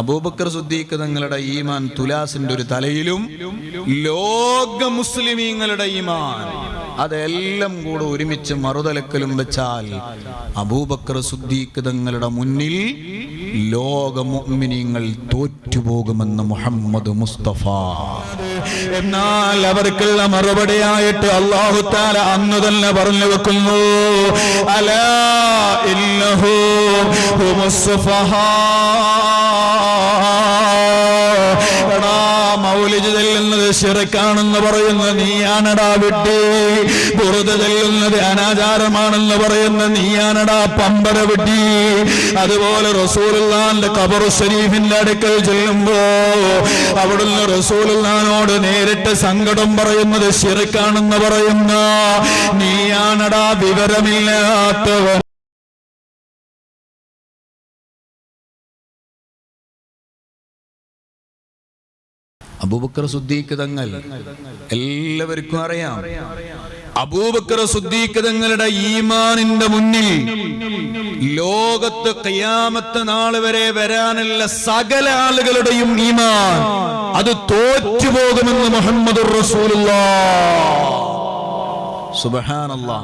അബൂബക്കർ സുദ്ദീഖ് തങ്ങളുടെ ഈമാൻ തുലാസിന്റെ ഒരു തലയിലും ലോക മുസ്ലിമീങ്ങളുടെ ഈമാൻ. അതെല്ലാം കൂടെ ഒരുമിച്ച് മറുതലക്കലും വെച്ചാൽ അബൂബക്കർ സുദ്ദീഖ് തങ്ങളുടെ മുന്നിൽ ലോക മുഅ്മിനീങ്ങൾ തോറ്റുപോകുമെന്ന് മുഹമ്മദ് മുസ്തഫ. എന്നാൽ അവർക്കുള്ള മറുപടിയായിട്ട് അള്ളാഹു താല അന്ന് തന്നെ പറഞ്ഞു വെക്കുന്നു. അലാ ഇന്നഹു ഹുമുസ്സുഫഹാ. ചെല്ലുന്നത് ശിറക്കാണെന്ന് പറയുന്ന നീയാണടാ വിട്ടി. പുറത്ത് ചെല്ലുന്നത് അനാചാരമാണെന്ന് പറയുന്ന നീയാണടാ പമ്പര വിട്ടി. അതുപോലെ റസൂലുള്ളാന്റെ കബർ ഷരീഫിന്റെ അടുക്കൽ ചെല്ലുമ്പോ അവിടുന്ന് റസൂലുള്ളാനോട് നേരിട്ട് സങ്കടം പറയുന്നത് ശിറക്കാണെന്ന് പറയുന്ന നീയാണടാ വിവരമില്ലാത്തവൻ. അബൂബക്കർ സുദ്ദീഖ് തങ്ങൾ. എല്ലാവർക്കും അറിയാം. അബൂബക്കർ സുദ്ദീഖ് തങ്ങളുടെ ഈമാനിന്റെ മുന്നിൽ ലോകത്ത് ഖിയാമത്ത് നാൾ വരെ വരാനുള്ള സകല ആളുകളുടെയും ഈമാൻ അത് തോറ്റുപോകുമെന്ന് മുഹമ്മദ് സുബഹാനല്ലാ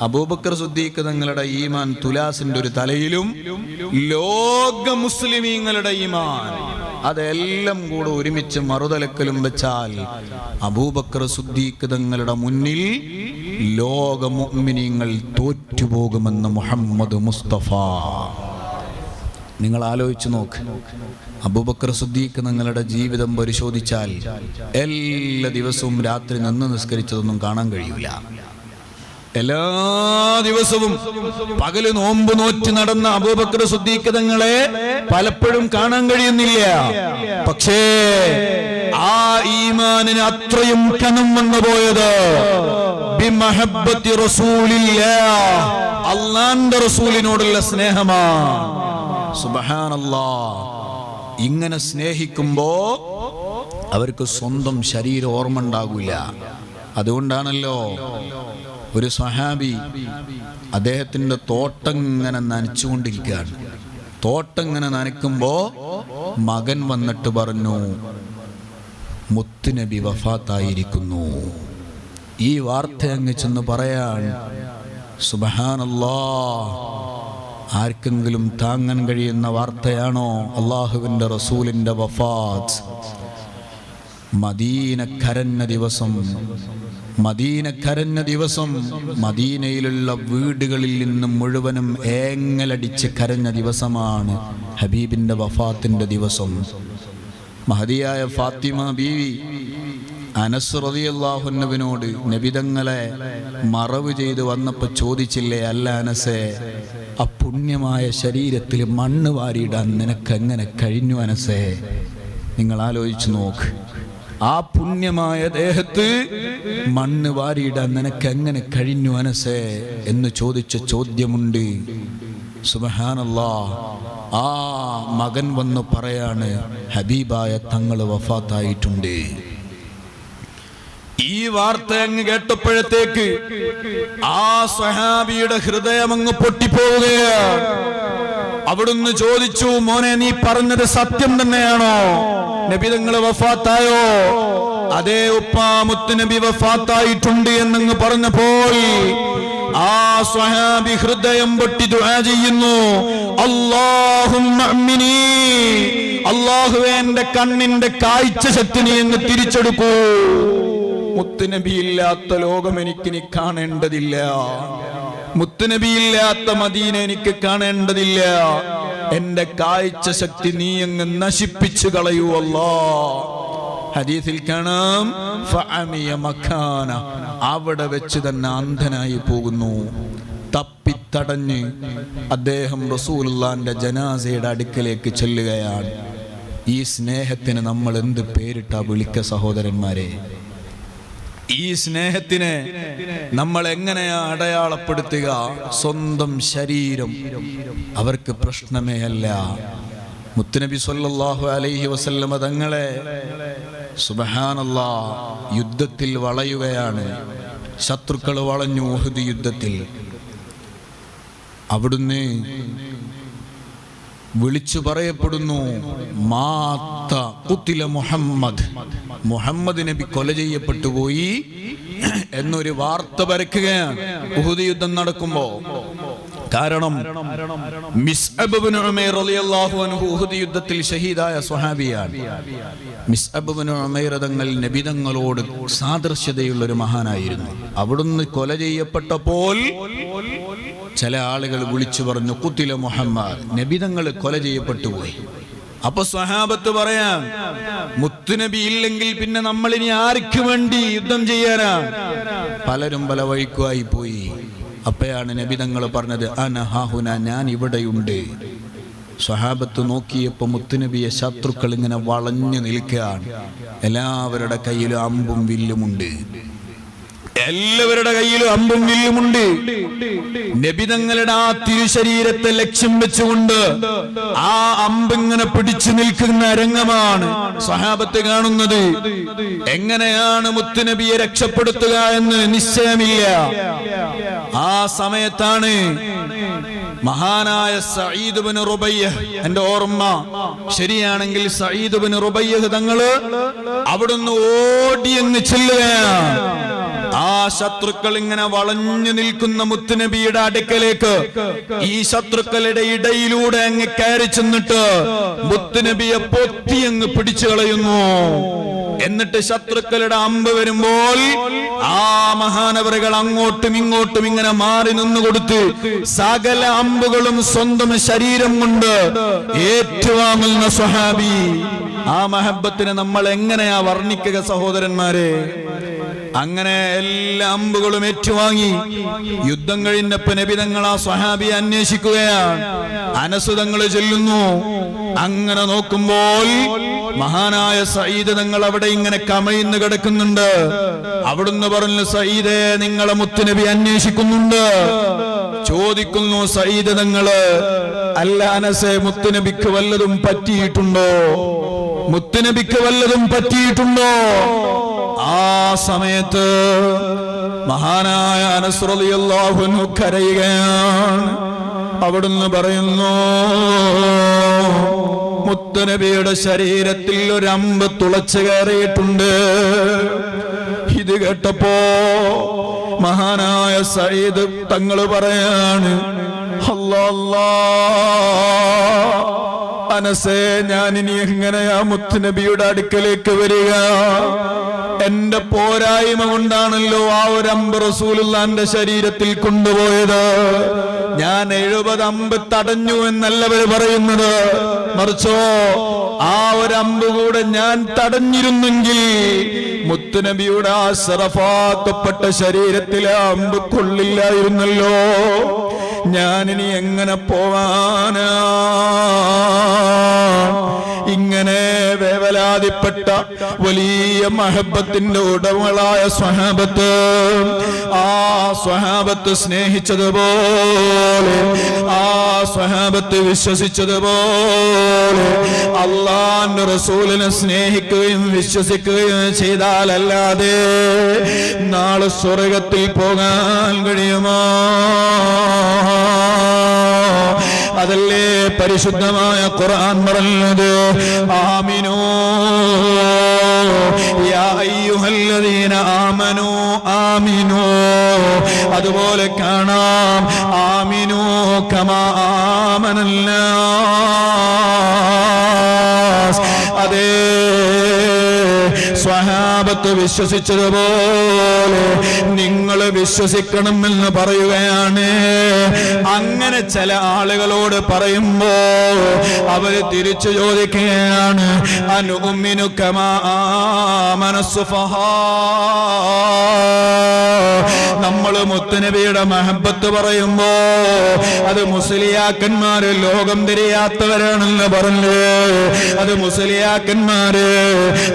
അബൂബക്കർ സുദ്ദീഖ് തങ്ങളുടെ ഈമാൻ തുലാസിന്റെ ഒരു തലയിലും ലോക മുസ്ലിമീങ്ങളുടെ ഈമാൻ അതെല്ലാം കൂടെ ഒരുമിച്ച് മറുതലക്കലും വെച്ചാൽ അബൂബക്കർ സുദ്ദീഖ് തങ്ങളുടെ മുന്നിൽ ലോക മുഅ്മിനീങ്ങൾ തോറ്റുപോകുമെന്ന് മുഹമ്മദ് മുസ്തഫ. നിങ്ങൾ ആലോചിച്ചു നോക്ക്. അബൂബക്കർ സുദ്ദീഖ് നിങ്ങളുടെ ജീവിതം പരിശോധിച്ചാൽ എല്ലാ ദിവസവും രാത്രി നിന്ന് നിസ്കരിച്ചതൊന്നും കാണാൻ കഴിയില്ല എല്ലാ ദിവസവും പകൽ നോമ്പ് നോറ്റ് നടന്ന അബൂബക്കർ സുദ്ദീഖ് പലപ്പോഴും കാണാൻ കഴിയുന്നില്ല. പക്ഷേ ആ ഈമാനിന് അത്രയും കനം വന്നു പോയത്. അള്ളാന്റെ റസൂലിനോടുള്ള സ്നേഹമാണ് ഇങ്ങനെ സ്നേഹിക്കുമ്പോ അവർക്ക് സ്വന്തം ശരീരം ഓർമ്മ ഉണ്ടാകൂല. അതുകൊണ്ടാണല്ലോ ഒരു സഹാബി അദ്ദേഹത്തിന്റെ തോട്ടം ഇങ്ങനെ നനച്ചുകൊണ്ടിരിക്കുകയാണ്. തോട്ടം ഇങ്ങനെ നനയ്ക്കുമ്പോൾ മകൻ വന്നിട്ട് പറഞ്ഞു മുത്തുനബി വഫാത്തായിരിക്കുന്നു. ഈ വാർത്ത അങ്ങ് ചെന്ന് പറയാൻ സുബഹാനല്ലാ ആർക്കെങ്കിലും താങ്ങാൻ കഴിയുന്ന വാർത്തയാണോ? അള്ളാഹുവിന്റെ റസൂലിന്റെ വഫാത്ത്. മദീന കരഞ്ഞ ദിവസം. മദീന കരഞ്ഞ ദിവസം മദീനയിലുള്ള വീടുകളിൽ നിന്നും മുഴുവനും ഏങ്ങലടിച്ച് കരഞ്ഞ ദിവസമാണ് ഹബീബിന്റെ വഫാത്തിന്റെ ദിവസം. മഹതിയായ ഫാത്തിമ ബീവി അനസ് നബിതങ്ങളെ മറവ് ചെയ്ത് വന്നപ്പോൾ ചോദിച്ചില്ലേ അല്ല അനസേ ആ പുണ്യമായ ശരീരത്തിൽ മണ്ണ് വാരിയിടാൻ നിനക്കെങ്ങനെ കഴിഞ്ഞു അനസേ? നിങ്ങൾ ആലോചിച്ചു നോക്ക്. ആ പുണ്യമായ ദേഹത്ത് മണ്ണ് വാരിയിടാൻ നിനക്ക് എങ്ങനെ കഴിഞ്ഞു അനസേ എന്ന് ചോദിച്ച ചോദ്യമുണ്ട്. സുബഹാനല്ലാ. ആ മകൻ വന്ന് പറയാണ് ഹബീബായ തങ്ങൾ വഫാത്തായിട്ടുണ്ട്. ഈ വാർത്ത അങ്ങ് കേട്ടപ്പോഴത്തേക്ക് ആ സഹാബിയുടെ ഹൃദയം അങ്ങ് പൊട്ടിപ്പോവുകയാണ്. അവിടുന്ന് ചോദിച്ചു മോനെ നീ പറഞ്ഞത് സത്യം തന്നെയാണോ? നബി നിങ്ങൾ വഫാത്തായോ? അതേ ഉപ്പാമുത്ത് നബി വഫാത്തായിട്ടുണ്ട് എന്നങ്ങ് പറഞ്ഞപ്പോൾ ആ സ്വഹാബി ഹൃദയം പൊട്ടി ദുആ ചെയ്യുന്നു. അല്ലാഹുമ്മ അമ്മിനീ അല്ലാഹുവേ കണ്ണിന്റെ കാഴ്ച ശക്തി നീ അങ്ങ് തിരിച്ചെടുക്കൂ. മുത്തുനബിയില്ലാത്ത ലോകം എനിക്കിനി കാണേണ്ടതില്ല. മുത്തുനബിയില്ലാത്ത മദീന എനിക്ക് കാണേണ്ടതില്ല. എന്റെ കാഴ്ച ശക്തി നീ അങ്ങ് നശിപ്പിച്ചു കളയൂ അല്ലാ. ഹദീസിൽ കാണാം മക്കാന അവിടെ വെച്ച് തന്നെ അന്ധനായി പോകുന്നു. തപ്പിത്തടഞ്ഞ് അദ്ദേഹം റസൂലുള്ളാന്റെ ജനാസയുടെ അടുക്കലേക്ക് ചെല്ലുകയാണ്. ഈ സ്നേഹത്തിന് നമ്മൾ എന്ത് പേരിട്ടാ വിളിക്ക സഹോദരന്മാരെ? ഈ സ്നേഹത്തിനെ നമ്മൾ എങ്ങനെയാ അടയാളപ്പെടുത്തുക? സ്വന്തം ശരീരം. അവർക്ക് പ്രശ്നമേ അല്ല. മുത്തുനബി സല്ലാഹു അലൈഹി വസല്ലമ തങ്ങളെ സുബഹാനല്ലാ യുദ്ധത്തിൽ വളയുകയാണ്. ശത്രുക്കൾ വളഞ്ഞു ഉഹുദ് യുദ്ധത്തിൽ. അവിടുന്ന് വിളിച്ചു പറയപ്പെടുന്നു മാത്ത കുത്തില മുഹമ്മദ്. മുഹമ്മദ് നബി കൊല ചെയ്യപ്പെട്ടു പോയി എന്നൊരു വാർത്ത പരക്കുകയാണ്. ഉഹുദ് യുദ്ധം നടക്കുമ്പോ. കാരണം യുദ്ധത്തിൽ ഷഹീദായ സ്വഹാബിയാണ്. തങ്ങൾ നബിതങ്ങളോട് സാദൃശ്യതയുള്ള ഒരു മഹാനായിരുന്നു. അവിടുന്ന് കൊല ചെയ്യപ്പെട്ടപ്പോൾ ചില ആളുകൾ വിളിച്ചു പറഞ്ഞു കുത്തില മുഹമ്മദ് നബിതങ്ങൾ കൊല ചെയ്യപ്പെട്ടു പോയി. അപ്പൊ സ്വഹാബത്ത് പറയാം മുത്തുനബി ഇല്ലെങ്കിൽ പിന്നെ നമ്മൾ ഇനി ആർക്ക് വേണ്ടി യുദ്ധം ചെയ്യാനാ? പലരും പല വഴിക്കുമായി പോയി. അപ്പയാണ് നബിതങ്ങൾ പറഞ്ഞത് അനഹാഹുന ഞാൻ ഇവിടെയുണ്ട്. സ്വഹാബത്ത് നോക്കിയപ്പോ മുത്തുനബിയെ ശത്രുക്കൾ ഇങ്ങനെ വളഞ്ഞു നിൽക്കുകയാണ്. എല്ലാവരുടെ കയ്യിലും അമ്പും വില്ലുമുണ്ട് എല്ലാവരുടെ കയ്യിലും അമ്പും വില്ലുമുണ്ട് നബിതങ്ങളുടെ ആ തിരുശരീരത്തെ ലക്ഷ്യം വെച്ചുകൊണ്ട് ആ അമ്പിങ്ങനെ പിടിച്ചു നിൽക്കുന്ന രംഗമാണ് സഹാബത്ത് കാണുന്നത്. എങ്ങനെയാണ് മുത്തുനബിയെ രക്ഷപ്പെടുത്തുക എന്ന് നിശ്ചയമില്ല. ആ സമയത്താണ് മഹാനായ സയ്യിദ് ബിൻ റുബയ്യ എന്റെ ഓർമ്മ. ശരിയാണെങ്കിൽ സയ്യിദ് ബിൻ റുബയ്യ തങ്ങൾ അവിടുന്ന് ഓടിയെന്ന് ചെല്ലുകയാണ്. ആ ശത്രുക്കൾ ഇങ്ങനെ വളഞ്ഞു നിൽക്കുന്ന മുത്തുനബിയുടെ അടുക്കലേക്ക് ഈ ശത്രുക്കളുടെ ഇടയിലൂടെ അങ്ങ് കയറി ചെന്നിട്ട് മുത്തുനബിയെ പൊത്തി അങ്ങ് പിടിച്ചു കളയുന്നു. എന്നിട്ട് ശത്രുക്കളുടെ അമ്പ് വരുമ്പോൾ ആ മഹാനവറുകൾ അങ്ങോട്ടും ഇങ്ങോട്ടും ഇങ്ങനെ മാറി നിന്ന് കൊടുത്ത് സകല അമ്പുകളും സ്വന്തം ശരീരം കൊണ്ട് ഏറ്റുവാങ്ങുന്ന സ്വഹാബി. ആ മഹബത്തിനെ നമ്മൾ എങ്ങനെയാ വർണിക്കുക സഹോദരന്മാരെ? അങ്ങനെ എല്ലാ അമ്പുകളും ഏറ്റുവാങ്ങി യുദ്ധം കഴിഞ്ഞപ്പോ നബിതങ്ങൾ ആ സ്വഹാബി അന്വേഷിക്കുകയാണ് അനസുതങ്ങൾ ചെല്ലുന്നു. അങ്ങനെ നോക്കുമ്പോൾ മഹാനായ സയ്യിദ് നിങ്ങൾ അവിടെ ഇങ്ങനെ കമയിന്ന് കിടക്കുന്നുണ്ട്. അവിടുന്ന് പറഞ്ഞു സയ്യിദെ നിങ്ങളെ മുത്തുനബി അന്വേഷിക്കുന്നുണ്ട്. ചോദിക്കുന്നു സയ്യിദ് നിങ്ങൾ അല്ല അനസെ മുത്തുനബിക്ക് വല്ലതും പറ്റിയിട്ടുണ്ടോ? മുത്തുനബിക്ക് വല്ലതും പറ്റിയിട്ടുണ്ടോ? ആ സമയത്ത് മഹാനായ അനസ്രലിയല്ലാഹുനു കരയുകയാണ്. അവിടുന്ന് പറയുന്നു മുത്തനബിയുടെ ശരീരത്തിൽ ഒരമ്പ് തുളച്ചു കയറിയിട്ടുണ്ട്. ഇത് കേട്ടപ്പോ മഹാനായ സയ്യിദ് തങ്ങൾ പറയാണ് അല്ലാ അനസേ ഞാൻ ഇനി എങ്ങനെയാ മുത്തുനബിയുടെ അടുക്കലേക്ക് വരിക? എന്റെ പോരായ്മ കൊണ്ടാണല്ലോ ആ ഒരു അമ്പ് റസൂലുള്ളാന്റെ ശരീരത്തിൽ കൊണ്ടുപോയത്. ഞാൻ എഴുപത് അമ്പ് തടഞ്ഞു എന്നല്ലവര് പറയുന്നത്. മറിച്ചോ ആ ഒരു അമ്പ് കൂടെ ഞാൻ തടഞ്ഞിരുന്നെങ്കിൽ മുത്തുനബിയുടെ ആ ശറഫാക്കപ്പെട്ട ശരീരത്തിലെ അമ്പ് കൊള്ളില്ലായിരുന്നല്ലോ. ഞാനിനി എങ്ങനെ പോവാനാ? ഇങ്ങനെ വേവലാതിപ്പെട്ട വലിയ മഹബത്തിന്റെ ഉടമകളായ സ്വഹാബത്ത് ആ സ്വഹാബത്ത് സ്നേഹിച്ചതുപോലെ ആ സ്വഹാബത്ത് വിശ്വസിച്ചതുപോലെ അള്ളാന്റെ റസൂലിനെ സ്നേഹിക്കുകയും വിശ്വസിക്കുകയും ചെയ്താലല്ലാതെ നാളെ സ്വർഗത്തിൽ പോകാൻ കഴിയുമോ? അതല്ലേ പരിശുദ്ധമായ ഖുർആൻ പറഞ്ഞത്? യാ അയ്യുഹല്ലദീന അതുപോലെ കാണാം. ആമിനോ കമാ ആമനല്ലാസ്. അതേ സ്വഹാബത്ത് വിശ്വസിച്ചതുപോലെ നിങ്ങൾ വിശ്വസിക്കണമെന്ന് പറയുകയാണ്. അങ്ങനെ ചില ആളുകളോട് പറയുമ്പോ അവർ തിരിച്ചു ചോദിക്കുകയാണ് നമ്മൾ മുത്തനബിയുടെ മഹബത്ത് പറയുമ്പോ അത് മുസ്ലിയാക്കന്മാര് ലോകം തിരിയാത്തവരാണെന്ന് പറഞ്ഞു അത് മുസ്ലിയാക്കന്മാര്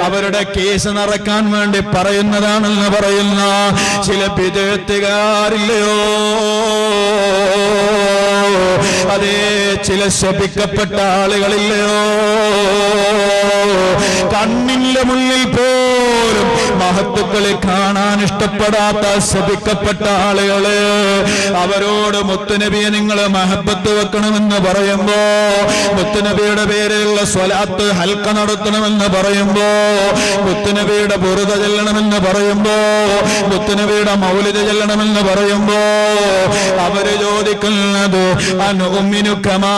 അവരുടെ കേസ് നടക്കാൻ വേണ്ടി പറയുന്നതാണെന്ന് പറയുന്ന ചില വിദഗ്ധകാരില്ലയോ അതേ ചില ശപിക്കപ്പെട്ട ആളുകളില്ലയോ? കണ്ണിന്റെ മുന്നിൽ പോലും മഹത്തുക്കളെ കാണാൻ ഇഷ്ടപ്പെടാത്ത ശപിക്കപ്പെട്ട ആളുകളെ അവരോട് മുത്തുനബിയെ നിങ്ങൾ മഹബത്ത് വെക്കണമെന്ന് പറയുമ്പോ മുത്തുനബിയുടെ പേരിലുള്ള സ്വലാത്ത് ഹൽക്ക നടത്തണമെന്ന് പറയുമ്പോ മുത്തുനബിയുടെ ബുറുത ചെല്ലണമെന്ന് പറയുമ്പോ മുത്തുനബിയുടെ മൗലിത ചെല്ലണമെന്ന് പറയുമ്പോ അവർ ചോദിക്കുന്നത് അനുമിനു കമാ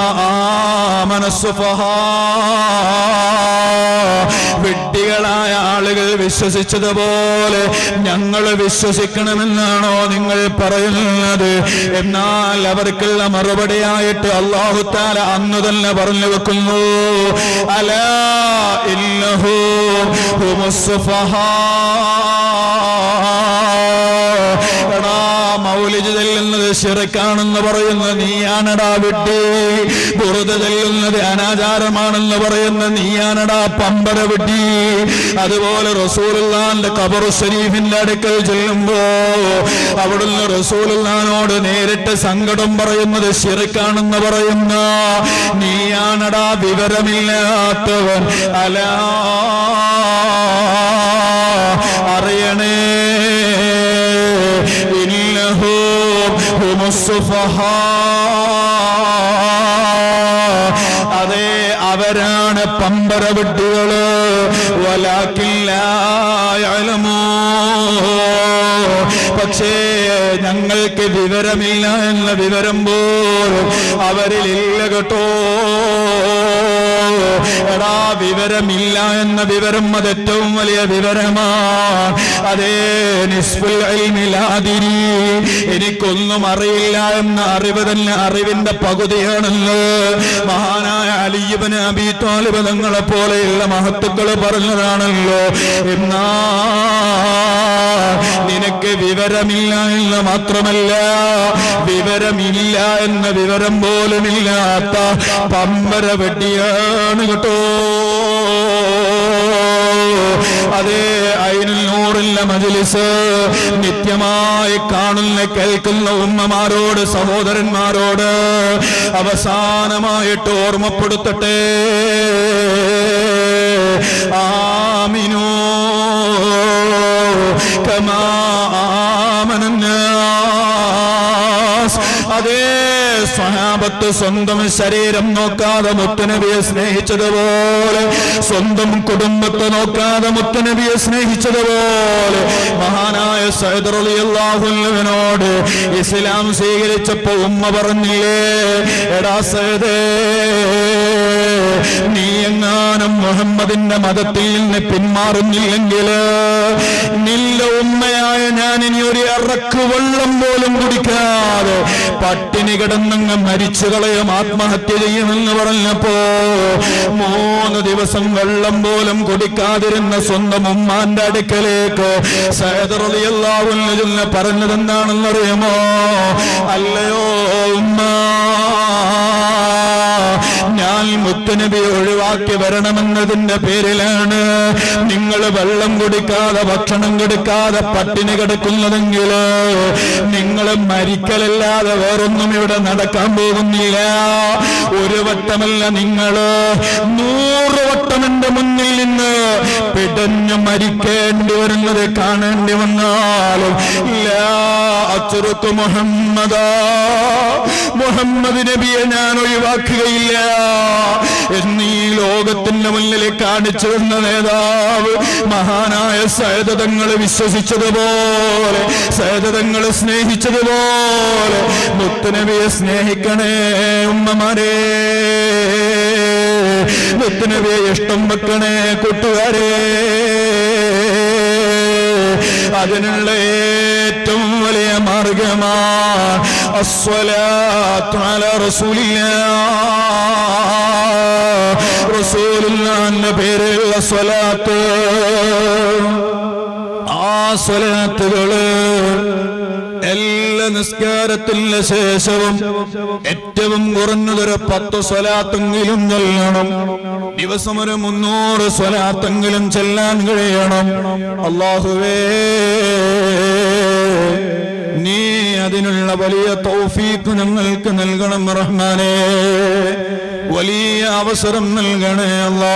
വിഡ്ഢികളായ ആളുകൾ വിശ്വസിച്ചതുപോലെ ഞങ്ങൾ വിശ്വസിക്കണമെന്നാണോ നിങ്ങൾ പറയുന്നത് എന്നാൽ അവർക്കുള്ള മറുപടിയായിട്ട് അള്ളാഹുത്താല അന്ന് തന്നെ പറഞ്ഞു വെക്കുന്നു അല ഇല്ലഹു ഹുമുസ്സുഫഹാ. ശിറക്കാണെന്ന് പറയുന്ന നീയാണടാ വിട്ടി. പുറത്ത് ചെല്ലുന്നത് അനാചാരമാണെന്ന് പറയുന്ന നീയാണടാ പമ്പര വിട്ടി. അതുപോലെ റസൂലുള്ളാന്റെ കബർ ഷരീഫിന്റെ അടുക്കൽ ചെല്ലുമ്പോ അവിടുന്ന് റസൂലുള്ളാനോട് നേരിട്ട് സങ്കടം പറയുന്നത് ശിറക്കാണെന്ന് പറയുന്ന നീയാണടാ വിവരമില്ലാത്തവൻ. അലാ. അതെ അവരാണ് പമ്പര വിട്ടുകൾ. പക്ഷേ ഞങ്ങൾക്ക് വിവരമില്ല എന്ന വിവരം പോലും അവരിലില്ല കേട്ടോ. എടാ വിവരമില്ല എന്ന വിവരം അത് ഏറ്റവും വലിയ വിവരമാണ് അതേ നിസ്ഫുൽ ഇൽമിലാതിരി എനിക്കൊന്നും അറിയില്ല എന്ന അറിവ് തന്നെ അറിവിന്റെ പകുതിയാണല്ലോ. മഹാനായ അലിയബന് അബി താലിബ് തങ്ങളെ പോലെയുള്ള മഹത്തുക്കൾ പറഞ്ഞതാണല്ലോ. എന്നാ നിനക്ക് വിവരമില്ല എന്ന് മാത്രമല്ല വിവരമില്ല എന്ന വിവരം പോലുമില്ലാത്ത പമ്പര വെട്ടിയാണ് കേട്ടോ അതേ അയിനിൽ നൂറില്ല മജിലിസ് നിത്യമായി കാണുന്ന കേൾക്കുന്ന ഉമ്മമാരോട് സഹോദരന്മാരോട് അവസാനമായിട്ട് ഓർമ്മപ്പെടുത്തട്ടെ ആമിനോ കമാ ആമനന്നാസ്. അതേ സ്വഹാബത്ത് സ്വന്തം ശരീരം നോക്കാതെ മുത്തനബിയെ സ്നേഹിച്ചതുപോലെ സ്വന്തം കുടുംബത്തെ നോക്കാതെ മുത്തനബിയെ സ്നേഹിച്ചതുപോലെ മഹാനായ സൈദറിയാഹുല്ലവിനോട് ഇസ്ലാം സ്വീകരിച്ചപ്പോ ഉമ്മ പറഞ്ഞില്ലേ എടാ സൈദേ നീ എങ്ങാനും മുഹമ്മദിന്റെ മതത്തിൽ നിന്ന് പിന്മാറുന്നില്ലെങ്കിൽ നില്ല ഉമ്മയായ ഞാൻ ഇനി ഒരു വെള്ളം പോലും കുടിക്കാതെ പട്ടിണി കിടന്നങ്ങ് മരിച്ചു കളയും ആത്മഹത്യ ചെയ്യുമെന്ന് പറഞ്ഞപ്പോ മൂന്ന് ദിവസം വെള്ളം പോലും കുടിക്കാതിരുന്ന സ്വന്തം ഉമ്മാന്റെ അടുക്കലേക്ക് സഹദറിയാവുന്ന പറഞ്ഞതെന്താണെന്നറിയുമോ? അല്ലയോ ഉമ്മ ഞാൻ മുത്തുനബി ഒഴിവാക്കി വരണമെന്നതിന്റെ പേരിലാണ് നിങ്ങൾ വെള്ളം കുടിക്കാതെ ഭക്ഷണം കൊടുക്കാതെ പട്ടിണി കിടക്കുന്നതെങ്കിൽ നിങ്ങൾ മരിക്കലല്ലാതെ വേറൊന്നും ഇവിടെ നടക്കാൻ പോകുന്നില്ല. ഒരു വട്ടമല്ല നിങ്ങൾ നൂറ് വട്ടം എന്റെ മുന്നിൽ നിന്ന് പിടഞ്ഞു മരിക്കേണ്ടി വരുന്നത് കാണേണ്ടി വന്നാലും അച്ചുറുക്ക് മുഹമ്മദ. മുഹമ്മദ് നബിയെ ഞാൻ ഒഴിവാക്കുകയില്ല. എന്നീ ലോകത്തിന്റെ മുന്നിൽ കാണിച്ചു തന്ന നേതാവ് മഹാനായ സേതങ്ങൾ വിശ്വസിച്ചതുപോലെ സേതങ്ങൾ സ്നേഹിച്ചതുപോലെ മുത്തുനബിയെ സ്നേഹിക്കണേ ഉമ്മമാരെ. മുത്തുനബിയെ ഇഷ്ടം വെക്കണേ കൂട്ടുകാരെ. അതിനുള്ള മാർഗമാണ് റസൂലുള്ളാന്റെ പേരിലുള്ള സ്വലാത്ത്. ആ സ്വലാത്തുകൾ എല്ലാ നിസ്കാരത്തിന് ശേഷവും ഏറ്റവും കുറഞ്ഞതൊരു പത്ത് സ്വലാത്തെങ്കിലും ചൊല്ലണം ദിവസം ഒരു മുന്നൂറ് സ്വലാത്തെങ്കിലും ചെല്ലാൻ കഴിയണം. അള്ളാഹുവേ നീ അതിനുള്ള വലിയ തൗഫീഖ് ഞങ്ങൾക്ക് നൽകണം റഹ്മാനെ. വലിയ അവസരം നൽകണേ അല്ലാ